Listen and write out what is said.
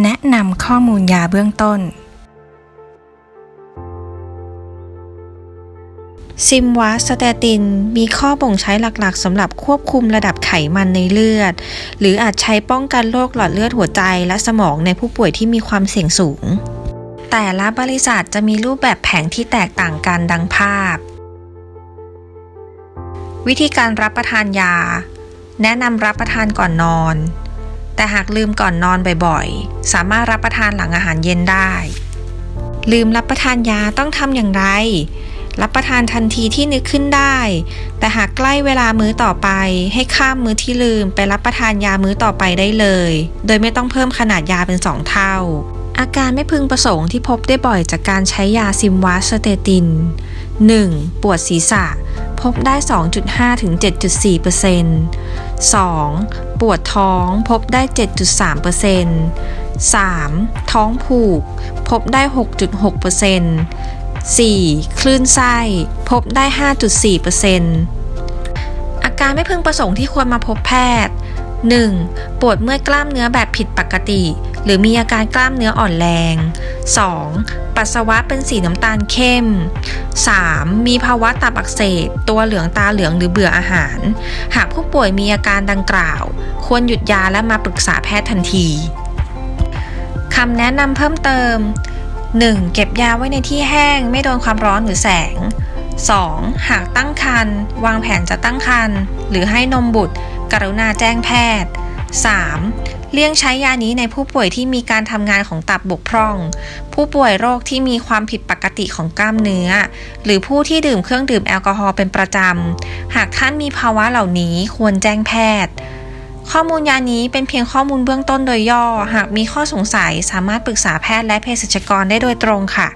แนะนำข้อมูลยาเบื้องต้น ซิมวาสเตติน มีข้อบ่งใช้หลักๆสำหรับควบคุมระดับไขมันในเลือด หรืออาจใช้ป้องกันโรคหลอดเลือดหัวใจและสมองในผู้ป่วยที่มีความเสี่ยงสูง แต่ละบริษัทจะมีรูปแบบแผงที่แตกต่างกันดังภาพ วิธีการรับประทานยา แนะนำรับประทานก่อนนอน แต่หากลืมก่อนนอนบ่อยๆ สามารถรับประทานหลังอาหารเย็นได้ ลืมรับประทานยาต้องทำอย่างไร รับประทานทันทีที่นึกขึ้นได้ แต่หากใกล้เวลามื้อต่อไป ให้ข้ามมื้อที่ลืมไปรับประทานยามื้อต่อไปได้เลย โดยไม่ต้องเพิ่มขนาดยาเป็น 2 เท่า อาการไม่พึงประสงค์ที่พบได้บ่อยจากการใช้ยาซิมวาสเตติน 1. ปวดศีรษะ พบได้ 2.5ถึง7.4% 2. ปวดท้องพบได้ 7.3% 3. ท้องผูก พบได้ 6.6% 4. คลื่นไส้พบได้ 5.4%อาการไม่พึงประสงค์ที่ควรมาพบแพทย์ 1. ปวดเมื่อยกล้ามเนื้อแบบผิดปกติ หรือมีอาการกล้ามเนื้ออ่อนแรง 2. ปัสสาวะเป็นสีน้ำตาลเข้ม 3. มีภาวะตับอักเสบ ตัวเหลืองตาเหลืองหรือเบื่ออาหาร หากผู้ป่วยมีอาการดังกล่าว ควรหยุดยาและมาปรึกษาแพทย์ทันทีคำแนะนำเพิ่มเติม 1. เก็บยาไว้ในที่แห้ง ไม่โดนความร้อนหรือแสง 2. หากตั้งครรภ์วางแผนจะตั้งครรภ์หรือให้นมบุตร กรุณาแจ้งแพทย์ 3. เลี่ยงใช้ยานี้ในผู้ป่วยที่มีการทำงานของตับบกพร่อง ผู้ป่วยโรคที่มีความผิดปกติของกล้ามเนื้อ หรือผู้ที่ดื่มเครื่องดื่มแอลกอฮอล์เป็นประจำ หากท่านมีภาวะเหล่านี้ควรแจ้งแพทย์ ข้อมูลยานี้เป็นเพียงข้อมูลเบื้องต้นโดยย่อ หากมีข้อสงสัยสามารถปรึกษาแพทย์และเภสัชกรได้โดยตรงค่ะ